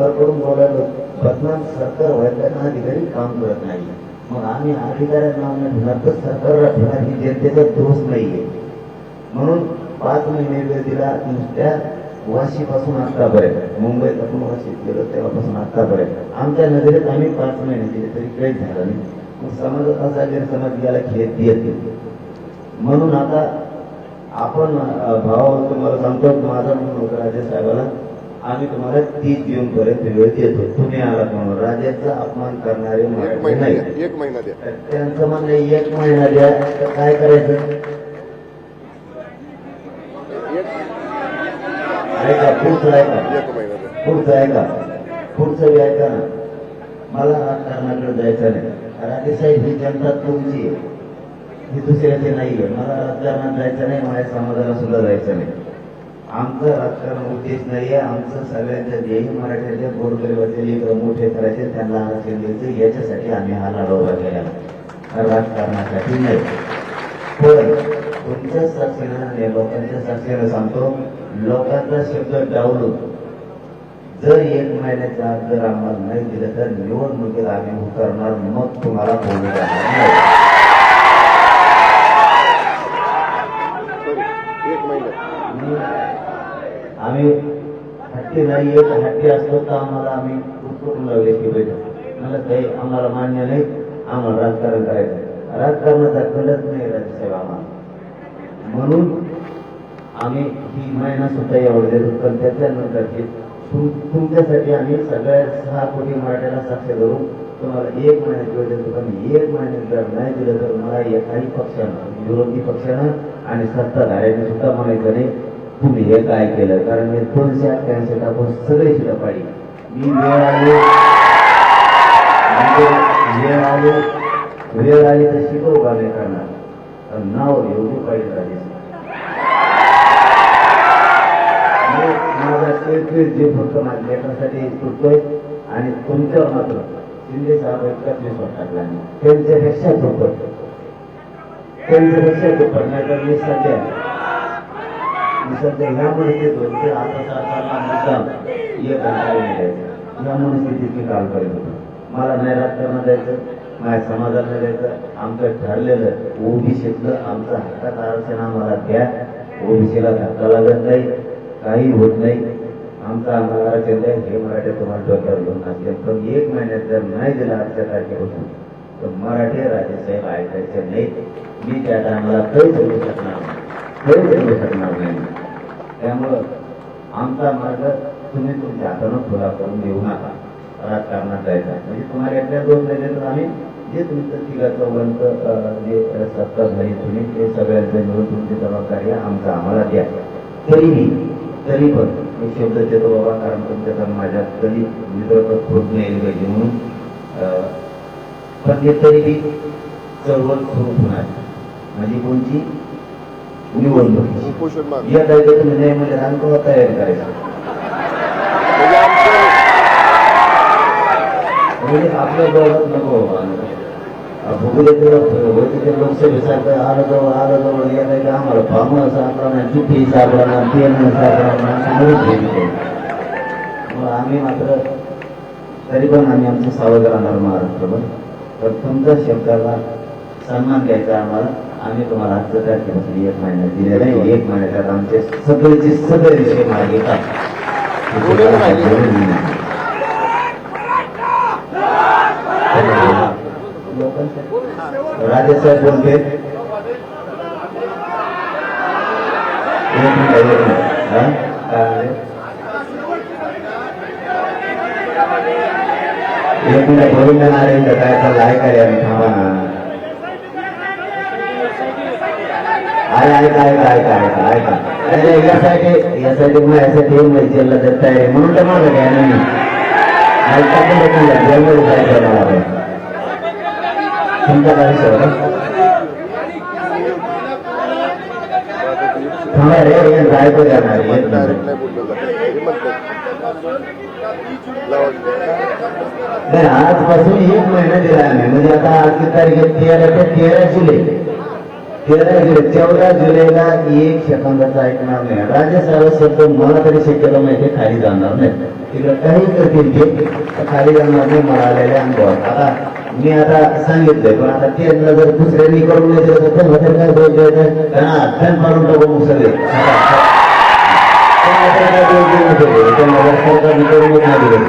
सरकारकडून बोलायलो बदनाम सरकार व्हायला अधिकारी काम करत नाही. मग आम्ही अधिकाऱ्यांना नाव ठेवणार तर सरकारला ठेवणार ही जनतेचा दोष नाहीये. म्हणून पाच महिने वेळ दिला नुसत्या वाशीपासून आतापर्यंत मुंबईत आपण वाशीत गेलो तेव्हापासून आतापर्यंत. आमच्या नजरेत आम्ही पाच महिने दिले तरी काहीच झालं नाही. मग समाजात असा गैरसमज याला खेळ येते म्हणून आता आपण भावा तुम्हाला सांगतो माझा म्हणून राजे साहेबाला आम्ही तुम्हाला तीस जून पर्यंत वेळ देतो. तुम्ही आलात म्हणून. राजाचा अपमान करणारे एक महिना नाही. द्या एक महिना द्या. तर त्यांचं म्हणणं आहे, एक महिना द्या. तर काय करायचं? ऐका पुढचं ऐका. पुढचं ऐका. पुढचं बी ऐका ना. मला राजकारणाकडे जायचं नाही. राजेसाहेब ही जनता तुमची आहे. ही दुसऱ्याची नाहीये. मला राजकारणात जायचं नाही माझ्या समाजाला सुद्धा जायचं नाही. आमचं राजकारण उद्देश आहे आमचं सगळ्यांचं ध्येय मराठ्याच्या गोरगरिबाचे लेकर मोठे करायचे त्यांना आरक्षण द्यायचं याच्यासाठी आम्ही हा लढा उभा केला. राजकारणासाठी नाही. पण तुमच्या साक्षीनं लोकांच्या साक्षीनं सांगतो लोकांचा शब्द डावलून जर एक महिन्याचा जर आम्हाला नाही दिलं तर निवडणुकीला आम्ही उतरणार मग तुम्हाला बोलू जाणार नाही सॉरी एक महिना आम्ही हट्टी येत हॅपी असलो तर आम्हाला आम्ही उत्तरून लावले की बैठक मला ते आम्हाला मान्य नाही आम्हाला राजकारण करायचं राजकारणाचा कळत नाही राज्यसेवा आम्हाला. म्हणून आम्ही ही महिना सुद्धा एवढं देतो पण त्याच्यानंतरची तुमच्यासाठी आम्ही सगळ्या सहा कोटी मराठ्याला साक्ष धरून तुम्हाला एक महिन्यात वेळ देतो. पण एक महिन्यात जर नाही दिलं तर मला एकाही पक्षानं विरोधी पक्षानं आणि सत्ताधाऱ्याने सुद्धा म्हणायचं नाही तुम्ही हे काय केलं? कारण मी दोनशे अठ्ठ्याऐंशी टाकून सगळी शिला पाडी मी वेळ आलो. म्हणजे वेळ आलो. वेळ आली तर शिकव का नाही करणार. तर नाव एवढी पाहिजे राजेश. माझा किरकिर जे फक्त माझ्या लेकरासाठी सुटतोय आणि तुमच्या मात्र शिंदे साहेब इतकाच विश्वास टाकला त्यांच्यापेक्षा दुप्पट. त्यांच्यापेक्षा दुप्पट. नाही तर मी सध्या मी सध्या ह्यामुळे येतो की आता सरकारला मुद्दाम एक अंतर मनस्थितीत मी काम करत होतो. मला नाही राजकारणात जायचं माझ्या समाजाला द्यायचं आमचं ठरलेलं ओबीसीतलं आमचं हक्कात आरक्षण आम्हाला द्या. ओबीसीला धक्का लागत नाही काही होत नाही. आमचं आम्हाला आरक्षण द्या. हे मराठी तुम्हाला डोक्यावर घेऊन असले पण एक महिन्यात जर नाही दिलं आजच्या तारखेपासून तर मराठी राजेसाहेब ऐकायचे नाही. मी त्या टायमाला काही बोलू शकणार नाही. काही शकणार नाही. त्यामुळं आमचा मार्ग तुम्ही तुमच्या हातानं खुला करून घेऊ नका. राजकारणात जायचा म्हणजे तुम्हाला यातल्या दोन राहिले तर आम्ही जे तुमचं तिघा चौघांचं जे सत्ता झाली तुम्ही ते सगळ्यांचं मिळून तुमची जबाबदारी आमचा आमचं आम्हाला द्या. तरीही तरी पण मी शब्द देतो बाबा कारण तुमच्या तर माझ्या कधी विरोधात होत नाही पाहिजे म्हणून. पण ते तरीही चळवळ सुरू होणार. म्हणजे कोणची? माग या काय तुम्ही नाही म्हणजे रांगोळा तयार करायचा. म्हणजे म्हणजे आपल्या दोघात नको भूगोलातील वैद्यकीय जवळ आलं जवळ या काही आम्हाला फार्म सापडा नाही चिठ्ठी सापडा ना पेन सापडा ना समोरच घेतली मग आम्ही मात्र तरी पण आम्ही आमचं सावध राहणार महाराष्ट्रभर. तर तुमच्या शब्दाला सन्मान द्यायचा आम्हाला. आम्ही तुम्हाला आजच्या तारखेपासून एक महिन्यात दिलेला आहे. एक महिन्यात आमचे सगळेचे सगळे विषय मागे येतात. बोलून राहिले. राजेसाहेब बोलते एक मिनिट मिनिट हा? काय बोलून देणार आहे का काय चाललं आम्ही थांबा जायचं देणार एक महिना दिला आम्ही म्हणजे आता तारीख आहे तेरा ते चौदा जुलैला एक सेकंदाचा ऐकणार नाही. राज्यसभा शब्द मला तरी शक्यतो माहिती खाली जाणार नाही. तिकडे काही करतील ते खाली जाणार नाही मला आलेल्या अनुभवात. आता मी आता सांगितलंय पण आता त्यांना जर दुसऱ्यांनी करून नाही दिलं तर तर काय दोष द्यायचं त्यांना अध्ययन पाडून टाकू सगळे त्यांना तर काय दोष सरकारने करूनच नाही दिलं